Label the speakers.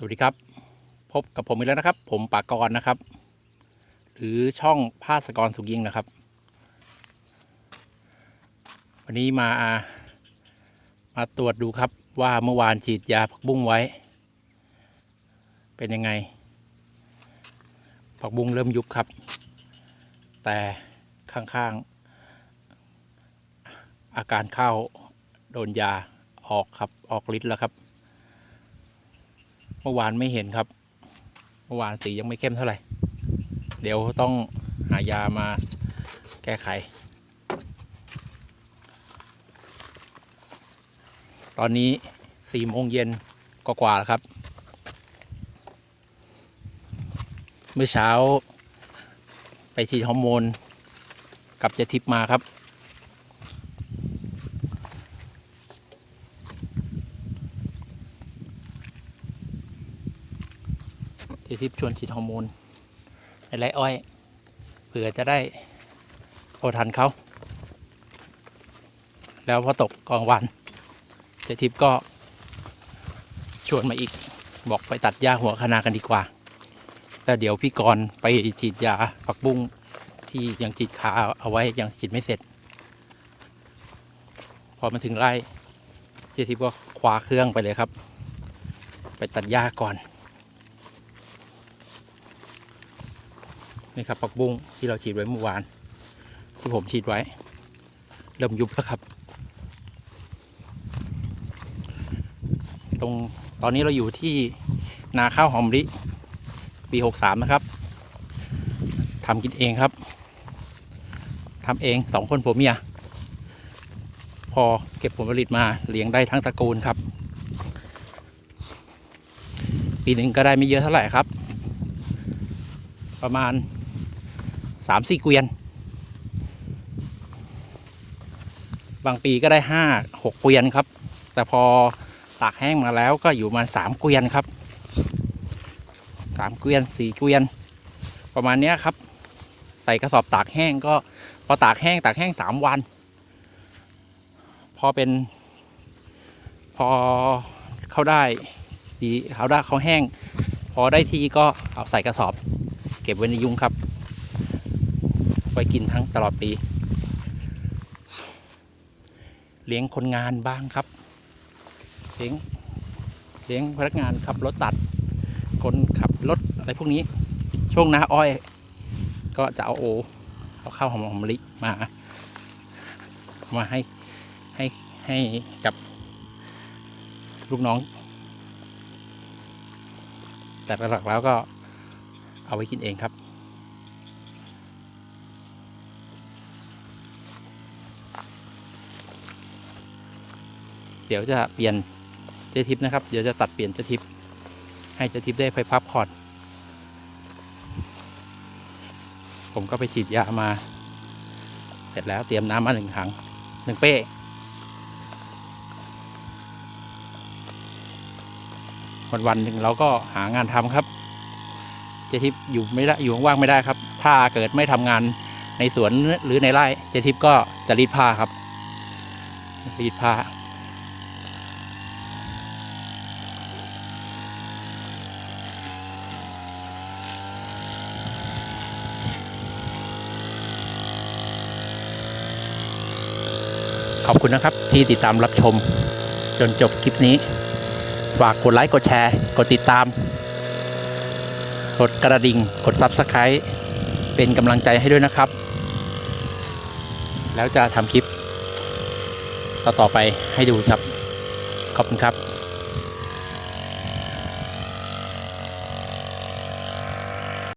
Speaker 1: สวัสดีครับ พบกับผมอีกแล้วนะครับ ผมปากรนะครับ หรือช่องภาสกรสุขยิ่งนะครับ วันนี้มามาตรวจดูครับว่าเมื่อวานฉีดยาผักบุ้งไว้ เป็นยังไง ผักบุ้งเริ่มยุบครับ แต่ข้างๆ อาการเข้าโดนยาออกครับออกฤทธิ์แล้วครับ มื่อวานไม่เห็นครับ เมื่อวานสียังไม่เข้มเท่าไหร่ เดี๋ยวต้องหายามาแก้ไข ตอนนี้สี่โมงเย็นกว่าๆแล้วครับ เมื่อเช้าไปฉีดฮอร์โมนกับเจทิปมาครับ จทิปชวนฉีดฮอร์โมนในไรอ้อย เผื่อจะได้โอทันเขา แล้วพอตกกลางวันเจทิปก็ชวนมาอีกบอกไปตัดหญ้าหัวคณากันดีกว่า แล้วเดี๋ยวพี่กรณ์ไปฉีดยาผักบุ้งที่ยังฉีดขาเอาไว้ยังฉีดไม่เสร็จ พอมาถึงไร่เจทิปก็คว้าเครื่องไปเลยครับ ไปตัดหญ้าก่อน นี่ครับผักบุ้งที่เราฉีดไว้เมื่อวานที่ผมฉีดไว้เริ่มยุบแล้วครับ ตรงตอนนี้เราอยู่ที่นาข้าวหอมมะลิปีหกสามนะครับทำกินเองครับทำเองสองคนผัวเมียพอเก็บผลผลิตมาเลี้ยงได้ทั้งตระกูลครับ ปีหนึ่งก็ได้ไม่เยอะเท่าไหร่ครับ ประมาณ สามสี่เกวียน บางปีก็ได้ห้าหกเกวียนครับ แต่พอตากแห้งมาแล้วก็อยู่มาสามเกวียนครับสามเกวียนสี่เกวียน ประมาณนี้ครับ ใส่กระสอบตากแห้งก็พอตากแห้งตากแห้งสามวัน พอเป็นพอเขาได้ดีเขาได้เขาแห้ง พอได้ทีก็เอาใส่กระสอบ เก็บไว้ในยุงครับ ว้กินทั้งตลอดปี เลี้ยงคนงานบ้างครับ เลี้ยงเลี้ยงพนักงานขับรถตัด คนขับรถอะไรพวกนี้ ช่วงน้าอ้อย ก็จะเอาโอเอาข้าวหอมมะลิมา มาให้ให้ให้กับลูกน้อง แต่หลักแล้วก็เอาไว้กินเองครับ เดี๋ยวจะเปลี่ยนเจทิปนะครับ เดี๋ยวจะตัดเปลี่ยนเจทิปให้เจทิปได้ไปพักผ่อนผมก็ไปฉีดยามา เสร็จแล้วเตรียมน้ำมาหนึ่งถังหนึ่งเป้ วันวันหนึ่งเราก็หางานทำครับ เจทิปอยู่ไม่ได้อยู่ว่างไม่ได้ครับ ถ้าเกิดไม่ทำงานในสวนหรือในไร่ เจทิปก็จะรีดผ้าครับรีดผ้า ขอบคุณนะครับที่ติดตามรับชม จนจบคลิปนี้ ฝากกดไลค์กดแชร์ กดติดตาม กดกระดิ่ง กด Subscribe เป็นกำลังใจให้ด้วยนะครับ แล้วจะทำคลิป ต่อๆไปให้ดูครับ ขอบคุณครับ